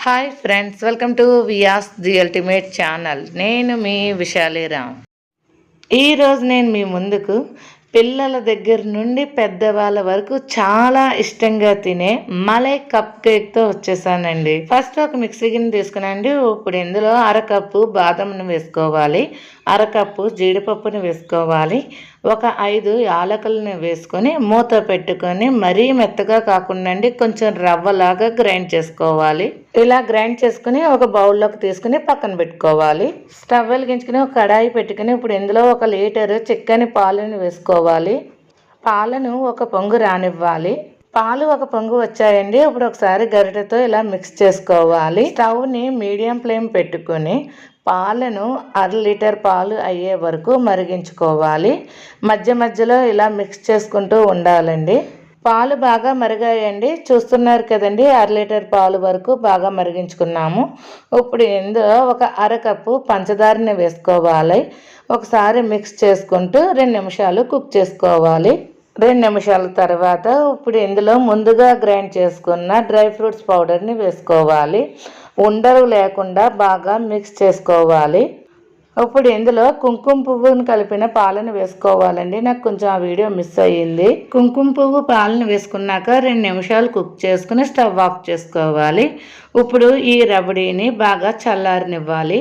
Hi friends welcome to Vyas the ultimate channel నేను మీ విశాలిరామ్ ఈరోజు నేను మీ ముందుకు పిల్లల దగ్గర నుండి పెద్దవాళ్ళ వరకు చాలా ఇష్టంగా తినే మలై కప్ కేక్తో వచ్చేసానండి. ఫస్ట్ ఒక మిక్సీ గిన్నె తీసుకునండి. ఇప్పుడు ఇందులో అరకప్పు బాదంను వేసుకోవాలి. అరకప్పు జీడిపప్పుని వేసుకోవాలి. ఒక ఐదు యాలకులను వేసుకొని మూత పెట్టుకొని మరీ మెత్తగా కాకుండా కొంచెం రవ్వలాగా గ్రైండ్ చేసుకోవాలి. ఇలా గ్రైండ్ చేసుకుని ఒక బౌల్లోకి తీసుకుని పక్కన పెట్టుకోవాలి. స్టవ్ వెలిగించుకుని ఒక కడాయి పెట్టుకుని ఇప్పుడు ఇందులో ఒక లీటరు చిక్కని పాలను వేసుకోవాలి. పాలను ఒక పొంగు రానివ్వాలి. పాలు ఒక పొంగు వచ్చాయండి. ఇప్పుడు ఒకసారి గరిటెతో ఇలా మిక్స్ చేసుకోవాలి. స్టవ్ని మీడియం ఫ్లేమ్ పెట్టుకొని పాలను అర లీటర్ పాలు అయ్యే వరకు మరిగించుకోవాలి. మధ్య మధ్యలో ఇలా మిక్స్ చేసుకుంటూ ఉండాలండి. పాలు బాగా మరిగాయండి. చూస్తున్నారు కదండి అర లీటర్ పాలు వరకు బాగా మరిగించుకున్నాము. ఇప్పుడు ఇందులో ఒక అరకప్పు పంచదారని వేసుకోవాలి. ఒకసారి మిక్స్ చేసుకుంటూ రెండు నిమిషాలు కుక్ చేసుకోవాలి. రెండు నిమిషాల తర్వాత ఇప్పుడు ఇందులో ముందుగా గ్రైండ్ చేసుకున్న డ్రై ఫ్రూట్స్ పౌడర్ని వేసుకోవాలి. ఉండలు లేకుండా బాగా మిక్స్ చేసుకోవాలి. ఇప్పుడు ఇందులో కుంకుమ పువ్వును కలిపిన పాలను వేసుకోవాలండి. నాకు కొంచెం ఆ వీడియో మిస్ అయ్యింది. కుంకుమ పువ్వు పాలను వేసుకున్నాక రెండు నిమిషాలు కుక్ చేసుకుని స్టవ్ ఆఫ్ చేసుకోవాలి. ఇప్పుడు ఈ రబడీని బాగా చల్లారనివ్వాలి.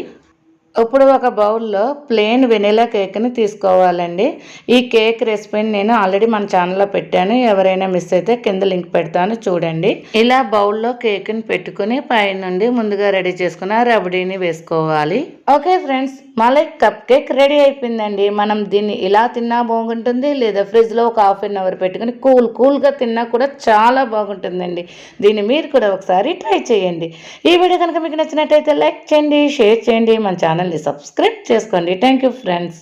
ఇప్పుడు ఒక బౌల్లో ప్లెయిన్ వెనీలా కేక్ని తీసుకోవాలండి. ఈ కేక్ రెసిపీని నేను ఆల్రెడీ మన ఛానల్లో పెట్టాను. ఎవరైనా మిస్ అయితే కింద లింక్ పెడతాను చూడండి. ఇలా బౌల్లో కేక్ని పెట్టుకుని పైనుండి ముందుగా రెడీ చేసుకున్న రబడీని వేసుకోవాలి. Okay friends malai cup cake ready అయిపోయిందండి. మనం దీన్ని ఇలా తిన్నా బాగుంటుంది లేదా ఫ్రిడ్జ్లో ఒక హాఫ్ అన్ అవర్ పెట్టుకుని కూల్ కూల్గా తిన్నా కూడా చాలా బాగుంటుందండి. దీన్ని మీరు కూడా ఒకసారి ట్రై చేయండి. ఈ వీడియో కనుక మీకు నచ్చినట్టయితే లైక్ చేయండి షేర్ చేయండి. మన ఛానల్ని సబ్స్క్రైబ్ చేసుకోండి. Thank you friends.